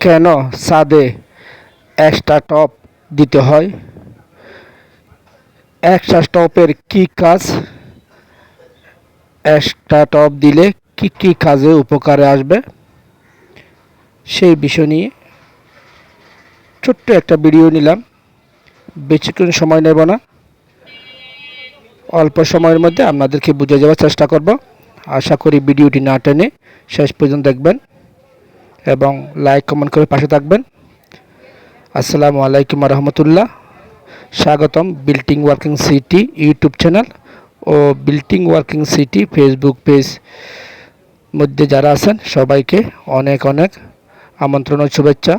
কেন ছাদে extra top দিতে হয়? এক্সট্রা টপের কি কাজ? এক্সট্রা টপ দিলে কি কি কাজে উপকারে আসবে? সেই বিষয় নিয়ে ছোট্ট একটা ভিডিও নিলাম। বেশিক্ষণ সময় নেব না। অল্প সময়ের মধ্যে আপনাদেরকে বুঝে যাওয়ার চেষ্টা করব। আশা করি ভিডিওটি না টেনে শেষ পর্যন্ত দেখবেন। এবং লাইক কমেন্ট করে পাশে থাকবেন। আসসালামু আলাইকুম রহমতুল্লাহ। স্বাগতম building working city youtube channel ও building working city facebook page মধ্যে যারা আছেন, সবাইকে অনেক অনেক আমন্ত্রণ ও শুভেচ্ছা।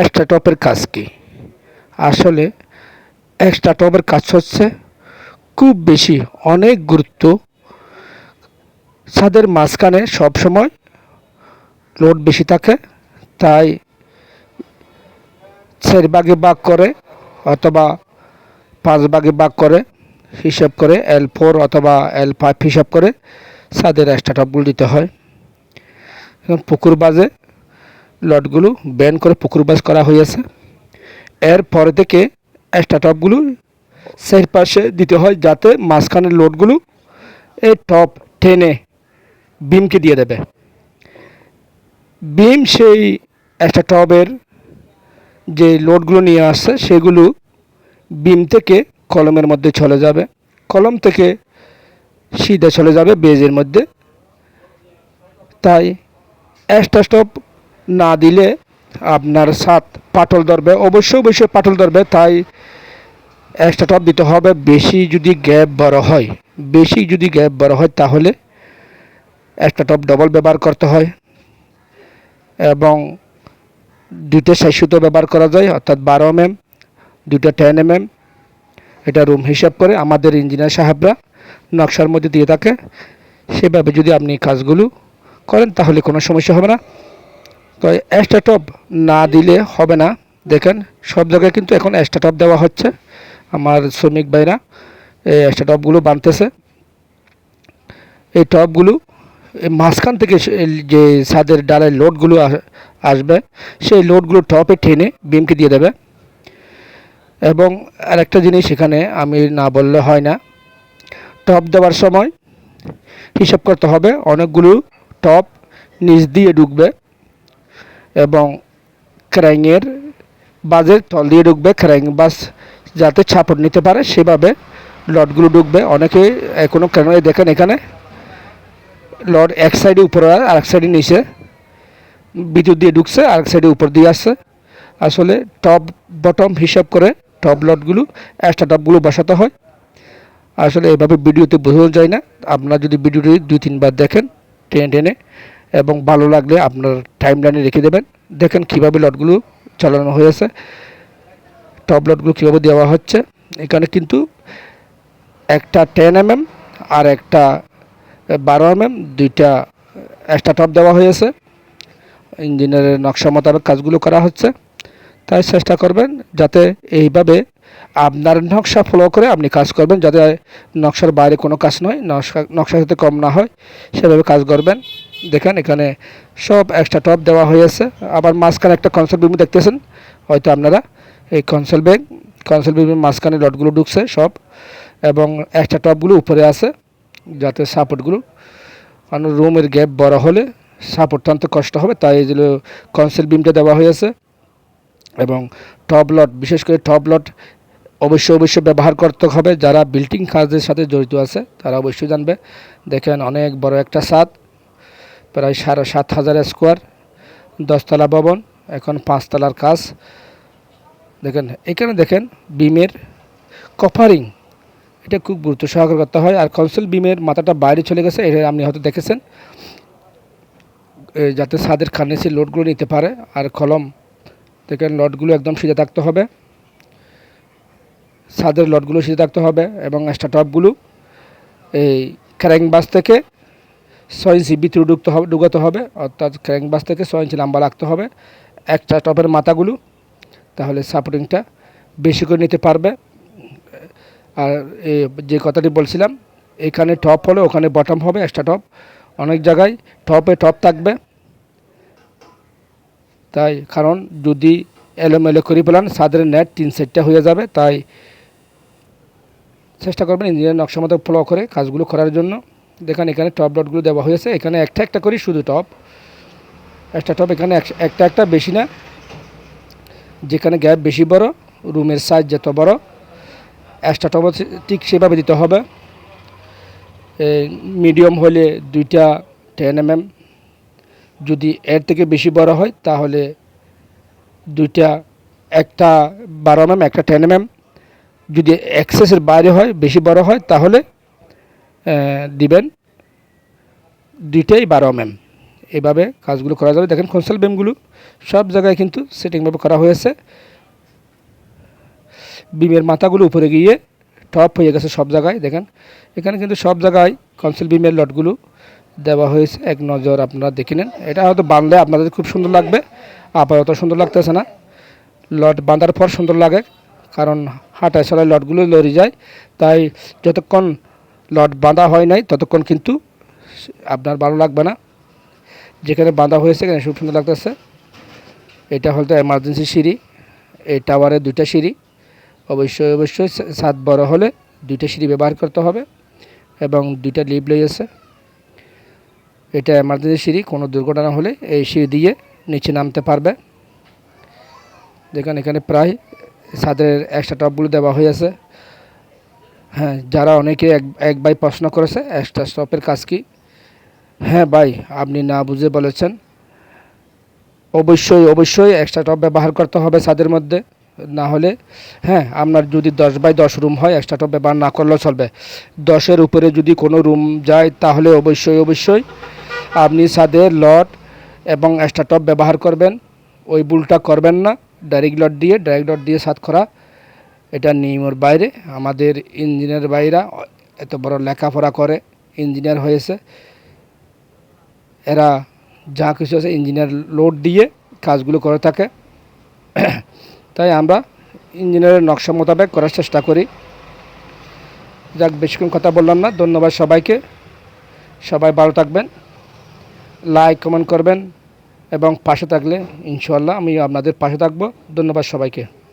এক্সট্রা টপের কাজ কি? আসলে এক্সট্রা টপের কাজ হচ্ছে খুব বেশি অনেক গুরুত্ব ছাদের মাঝখানে সবসময় লোড বেশি থাকে, তাই চার ভাগে ভাগ করে অথবা পাঁচ ভাগে ভাগ করে হিসাব করে এল ফোর অথবা এল ফাইভ হিসাব করে ছাদের এক্সট্রা টপগুলো দিতে হয়। এখন পুকুর বাজে লটগুলো ব্যান করে পুকুর বাজ করা হয়েছে। এর পরে থেকে এক্সট্রা টপগুলো সেই পাশে দিতে হয় যাতে মাঝখানের লোডগুলো এই টপ টেনে বিমকে দিয়ে দেবে। বিম সেই একটা টবের যে লোডগুলো নিয়ে আসছে, সেগুলো বিম থেকে কলমের মধ্যে চলে যাবে। কলম থেকে সিধে চলে যাবে বেজের মধ্যে। তাই এক্সট্রা স্টপ না দিলে আপনার সাত পাটল ধরবে। অবশ্যই অবশ্যই পাটল ধরবে। তাই এক্সট্রা টপ দিতে হবে। বেশি যদি গ্যাপ বড় হয়, বেশি যদি গ্যাপ বড় হয়, তাহলে একটা টপ ডবল ব্যবহার করতে হয়। এবং দুইটা সাইসুতো ব্যবহার করা যায়, অর্থাৎ বারো এম এম দুইটা টেন এম এম এটা রুম হিসাব করে আমাদের ইঞ্জিনিয়ার সাহেবরা নকশার মধ্যে দিয়ে থাকে। সেভাবে যদি আপনি কাজগুলো করেন তাহলে কোনো সমস্যা হবে না। তো এক্সট্রা টপ না দিলে হবে না। দেখেন, সব জায়গায় কিন্তু এখন এক্সট্রা টপ দেওয়া হচ্ছে। আমার শ্রমিক ভাইরা এই এক্সট্রা টপগুলো বানতেছে। এই টপগুলো মাঝখান থেকে যে ছাদের ডালের লোডগুলো আসবে, সেই লোডগুলো টপে টেনে বিমকে দিয়ে দেবে। এবং আরেকটা জিনিস এখানে আমি না বললে হয় না, টপ দেওয়ার সময় হিসাব করতে হবে অনেকগুলো টপ নিচ দিয়ে ঢুকবে এবং ক্র্যাঙের বাজের তল দিয়ে ঢুকবে ক্র্যাং বাস যাতে ছাপড় নিতে পারে, সেভাবে লটগুলো ঢুকবে। অনেকে কোনো ক্র্যাঙে দেখেন এখানে। লড এক সাইডে উপরে আর এক সাইডে নিচে। বিদ্যুৎ দিয়ে ঢুকছে আর এক সাইডে উপর দিয়ে আসছে। আসলে টপ বটম হিসাব করে টপ লটগুলো এক্সট্রা টপগুলো বসাতে হয়। আসলে এভাবে ভিডিওতে বোঝানো যায় না। আপনারা যদি ভিডিওটি দুই, তিনবার দেখেন টেনে টেনে, এবং ভালো লাগলে আপনার টাইম লাইনে রেখে দেবেন। দেখেন কীভাবে লটগুলো চালানো হয়েছে টপ লটগুলো কীভাবে দেওয়া হচ্ছে। এখানে কিন্তু একটা টেন এমএম আর একটা বারো এমএম দুইটা এক্সট্রা টপ দেওয়া হয়েছে। ইঞ্জিনিয়ারের নকশা মোতাবেক কাজগুলো করা হচ্ছে। তাই চেষ্টা করবেন যাতে এইভাবে আপনার নকশা ফলো করে আপনি কাজ করবেন, যাতে নকশার বাইরে কোনো কাজ নয়, নকশা নকশা যাতে কম না হয়, সেভাবে কাজ করবেন। দেখেন এখানে সব এক্সট্রা টপ দেওয়া হয়েছে। আবার মাঝখানে একটা কনসেল বিম দেখতেছেন, হয়তো আপনারা এই কনসেল ব্যাগ কনসেল বিমের মাঝখানে লটগুলো ঢুকছে সব, এবং এক্সট্রা টপগুলো উপরে আছে। যাতে সাপোর্টগুলো, কারণ রুমের গ্যাপ বড় হলে সাপোর্ট টানতে কষ্ট হবে, তাই যে কনসেল বিমটা দেওয়া হয়েছে। এবং টপ লট, বিশেষ করে টপ লট অবশ্যই অবশ্যই ব্যবহার করতে হবে, যারা বিল্ডিং কাজের সাথে জড়িত আছে, তারা অবশ্যই জানবে। দেখেন অনেক বড় একটা ছাদ, প্রায় সাড়ে সাত হাজার স্কোয়ার, দশতলা ভবন, এখন পাঁচতলার কাজ। দেখেন, এখানে দেখেন বিমের কভারিং এটা খুব গুরুত্ব সহকারে করতে হয়। আর কনসেল বিমের মাথাটা বাইরে চলে গেছে, এটা আপনি হয়তো দেখেছেন। যাতে ছাদের খানেসি লোডগুলো নিতে পারে, আর কলম দেখেন লটগুলো একদম সিধে থাকতে হবে। ছাদের লটগুলো সিধে থাকতে হবে এবং এক্সট্রা টপগুলো এই ক্র্যাং বাস থেকে ছয় ইঞ্চি ভিতরে ঢুকতে হবে, ঢুকাতে হবে। অর্থাৎ ক্র্যাং বাস থেকে ছয় ইঞ্চি লম্বা রাখতে হবে। একটা টপের মাথাগুলো, তাহলে সাপোর্টিংটা বেশি করে নিতে পারবে। আর যে কথাটি বলছিলাম, এখানে টপ হলে ওখানে বটম হবে এক্সট্রা টপ অনেক জায়গায় টপে টপ থাকবে। তাই কারণ যদি এলোমেলো করে ফেলান সাদের নেট তিন সেটটা হয়ে যাবে, তাই চেষ্টা করবেন ইঞ্জিনিয়ার নকশা মতো ফলো করে কাজগুলো করার জন্য। দেখেন এখানে টপ ডটগুলো দেওয়া হয়েছে, এখানে একটা একটা করি শুধু টপ একটা টপ এখানে এক- একটা একটা বেশি না। যেখানে গ্যাপ বেশি বড় রুমের সাইজ যত বড় এক্সট্রা টপ ঠিক সেভাবে দিতে হবে। মিডিয়াম হলে দুইটা টেন এম যদি এর থেকে বেশি বড় হয়, তাহলে দুইটা একটা বারো এম একটা টেন এম যদি এক্সেসের বাইরে হয়, বেশি বড় হয়, তাহলে দিবেন দুইটাই বারো এম এভাবে কাজগুলো করা যাবে। দেখেন কনসাল বেমগুলো সব জায়গায় কিন্তু সেটিংভাবে করা হয়েছে। বিমের মাথাগুলো উপরে গিয়ে টপ হয়ে গেছে সব জায়গায়, দেখেন। এখানে কিন্তু সব জায়গায় কনসিল বিমের লটগুলো দেওয়া হয়েছে। এক নজর আপনারা দেখে নেন। এটা হয়তো বাঁধলে আপনাদের খুব সুন্দর লাগবে। আপাতত সুন্দর লাগতেছে না। লট বাঁধার পর সুন্দর লাগে, কারণ হাঁটায় চলায় লটগুলো লড়ে যায়। তাই যতক্ষণ লট বাঁধা হয় নাই, ততক্ষণ কিন্তু আপনার ভালো লাগবে না। যেখানে বাঁধা হয়েছে, এখানে খুব সুন্দর লাগতেছে। এটা হয়তো এমার্জেন্সি সিঁড়ি। এই টাওয়ারে দুইটা সিঁড়ি। অবশ্যই অবশ্যই ছাদ বড় হলে দুইটা সিঁড়ি ব্যবহার করতে হবে এবং দুইটা লিপ লইয়েছে এটা এমার্জেন্সি সিঁড়ি, কোনো দুর্ঘটনা হলে এই সিঁড়ি দিয়ে নিচে নামতে পারবে। দেখেন, এখানে প্রায় ছাদের এক্সট্রা টপগুলো দেওয়া হয়েছে হ্যাঁ যারা অনেকে এক এক ভাই প্রশ্ন করেছে এক্সট্রা স্টপের কাজ কি? হ্যাঁ ভাই, আপনি না বুঝে বলেছেন। অবশ্যই অবশ্যই এক্সট্রা টপ ব্যবহার করতে হবে ছাদের মধ্যে। না হলে হ্যাঁ আপনার যদি দশ বাই দশ রুম হয় এক্সট্রা টপ ব্যবহার না করলেও চলবে। দশের উপরে যদি কোনো রুম যায়, তাহলে অবশ্যই অবশ্যই আপনি ছাদের লট এবং এক্সট্রা টপ ব্যবহার করবেন। ওই বুলটা করবেন না। ডাইরেক্ট লট দিয়ে ডাইরেক্ট লট দিয়ে সাত করা এটা নিয়মের বাইরে। আমাদের ইঞ্জিনিয়ার বাইরা এত বড় লেখাপড়া করে, ইঞ্জিনিয়ার হয়েছে। এরা যা কিছু আছে, ইঞ্জিনিয়ার লোড দিয়ে কাজগুলো করে থাকে। তাই আমরা ইঞ্জিনিয়ারের নকশা মোতাবেক করার চেষ্টা করি। যাক, বেশিক্ষণ কথা বললাম না। ধন্যবাদ সবাইকে। সবাই ভালো থাকবেন। লাইক কমেন্ট করবেন এবং পাশে থাকলে ইনশাল্লাহ আমি আপনাদের পাশে থাকব। ধন্যবাদ সবাইকে।